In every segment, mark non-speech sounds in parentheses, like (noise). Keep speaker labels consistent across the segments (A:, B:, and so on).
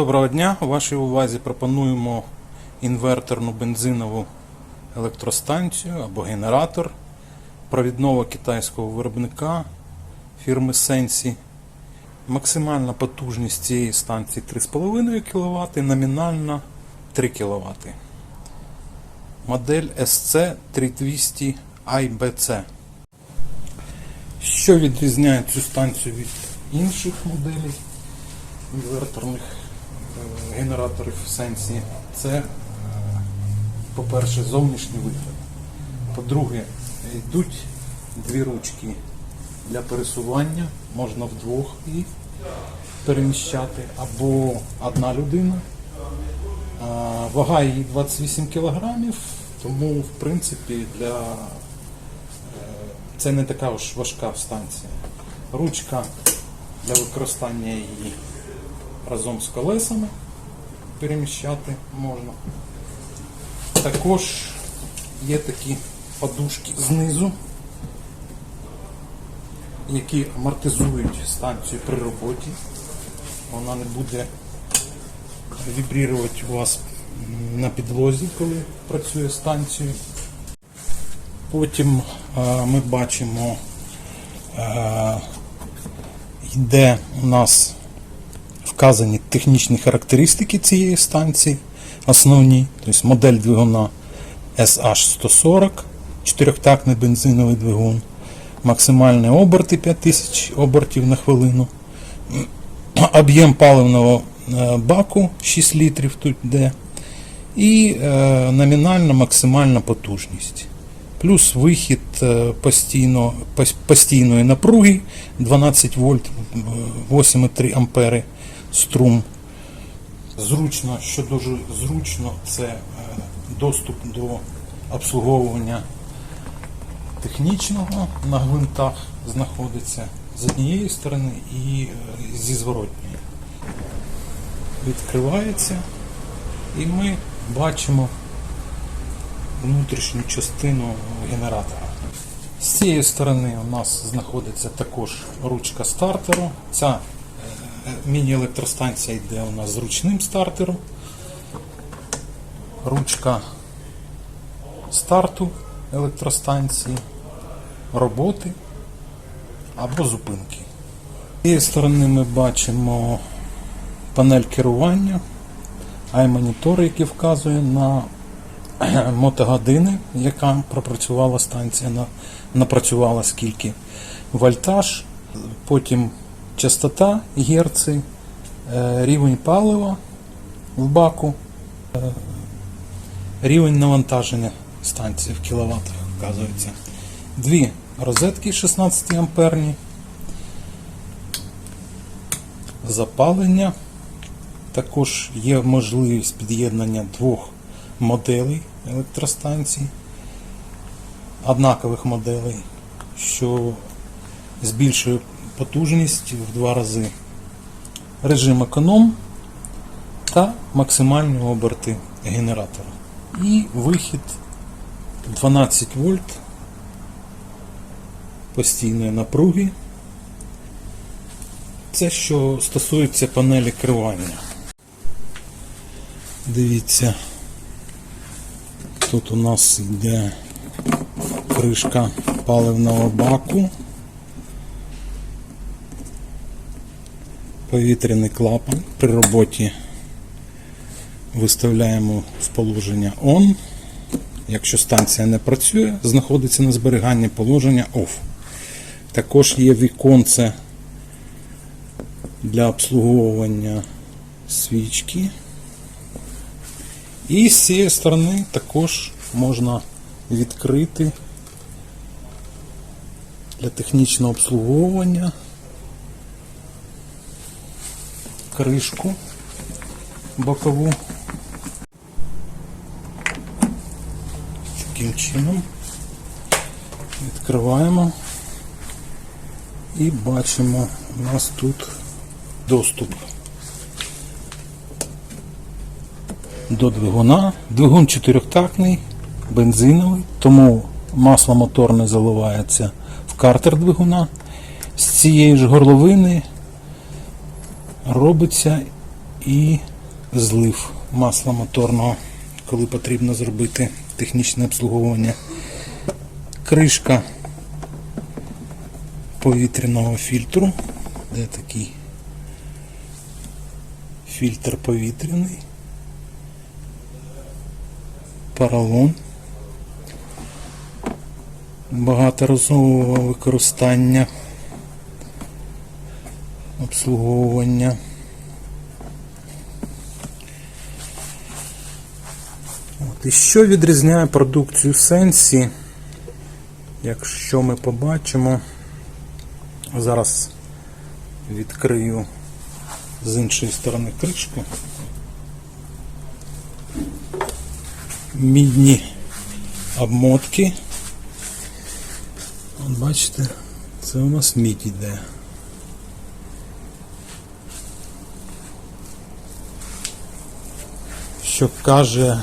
A: Доброго дня! У вашій увазі пропонуємо інверторну бензинову електростанцію або генератор провідного китайського виробника фірми Sensi. Максимальна потужність цієї станції 3,5 кВт, номінальна 3 кВт. Модель SC3200 IBC. Що відрізняє цю станцію від інших моделей інверторних генераторів в сенсі? Це, е, по-перше, зовнішній вигляд. По-друге, йдуть дві ручки для пересування, можна вдвох їх переміщати, або одна людина. Вага її 28 кг, тому в принципі для е, це не така ж важка станція. Ручка для використання її разом з колесами переміщати можна. Також є такі подушки знизу, які амортизують станцію при роботі. Вона не буде вібрувати у вас на підлозі, коли працює станція. Потім е, ми бачимо, е, йде у нас вказані технічні характеристики цієї станції, основні, тобто модель двигуна SH140, чотирьохтактний бензиновий двигун, максимальні оберти 5000 обертів на хвилину, об'єм паливного е, баку 6 літрів тут йде, і е, номінальна максимальна потужність. Плюс вихід е, постійно, постійної напруги 12 вольт е, 8,3 ампери струм. Зручно, що дуже зручно, це е, доступ до обслуговування технічного на гвинтах знаходиться з однієї сторони і е, зі зворотньої. Відкривається і ми бачимо внутрішню частину генератора. З цієї сторони у нас знаходиться також ручка стартеру. Ця міні-електростанція йде у нас з ручним стартером. Ручка старту електростанції, роботи або зупинки. З цієї сторони ми бачимо панель керування, ай-монітор, який вказує на (clears throat) мотогодини, яка пропрацювала станція, напрацювала скільки вольтаж, потім частота, герци, е, рівень палива в баку, е, рівень навантаження станції в кіловатах вказується. Дві розетки 16 амперні, запалення. Також є можливість під'єднання двох моделей електростанцій, однакових моделей, що збільшує потужність в два рази. Режим економ та максимальні оберти генератора. І вихід 12 вольт постійної напруги. Це що стосується панелі керування. Дивіться, тут у нас йде кришка паливного баку, повітряний клапан. При роботі виставляємо в положення ON. Якщо станція не працює, знаходиться на зберіганні положення OFF. Також є віконце для обслуговування свічки. І з цієї сторони також можна відкрити для технічного обслуговування кришку бокову. Таким чином відкриваємо і бачимо, у нас тут доступ до двигуна. Двигун чотирьохтактний, бензиновий, тому масло моторне заливається в картер двигуна. З цієї ж горловини робиться і злив масла моторного, коли потрібно зробити технічне обслуговування. Кришка повітряного фільтру, де такий фільтр повітряний, поролон. Багаторазового використання, обслуговування. От, і що відрізняє продукцію Сенсі, якщо ми побачимо, зараз відкрию з іншої сторони кришку. Мідні обмотки. От бачите, це у нас мідь іде. Що каже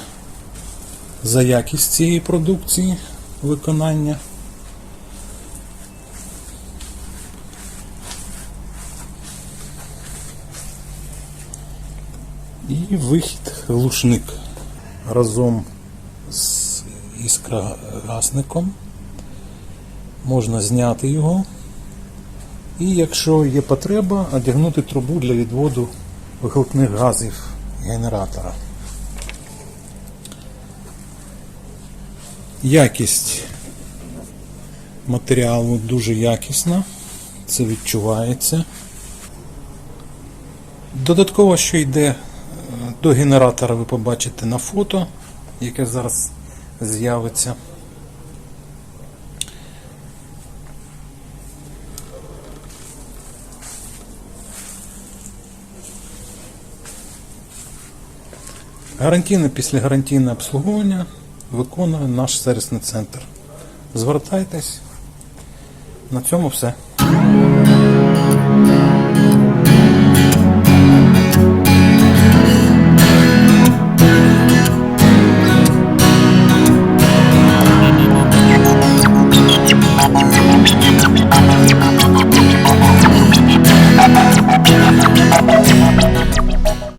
A: за якість цієї продукції виконання. І вихід глушник разом з іскрогасником. Можна зняти його. І якщо є потреба, одягнути трубу для відводу вихлопних газів генератора. Якість матеріалу дуже якісна, це відчувається. Додатково, що йде е, до генератора, ви побачите на фото, яке зараз з'явиться. Гарантійне після гарантійне обслуговування виконує наш сервісний центр. Звертайтесь. На цьому все.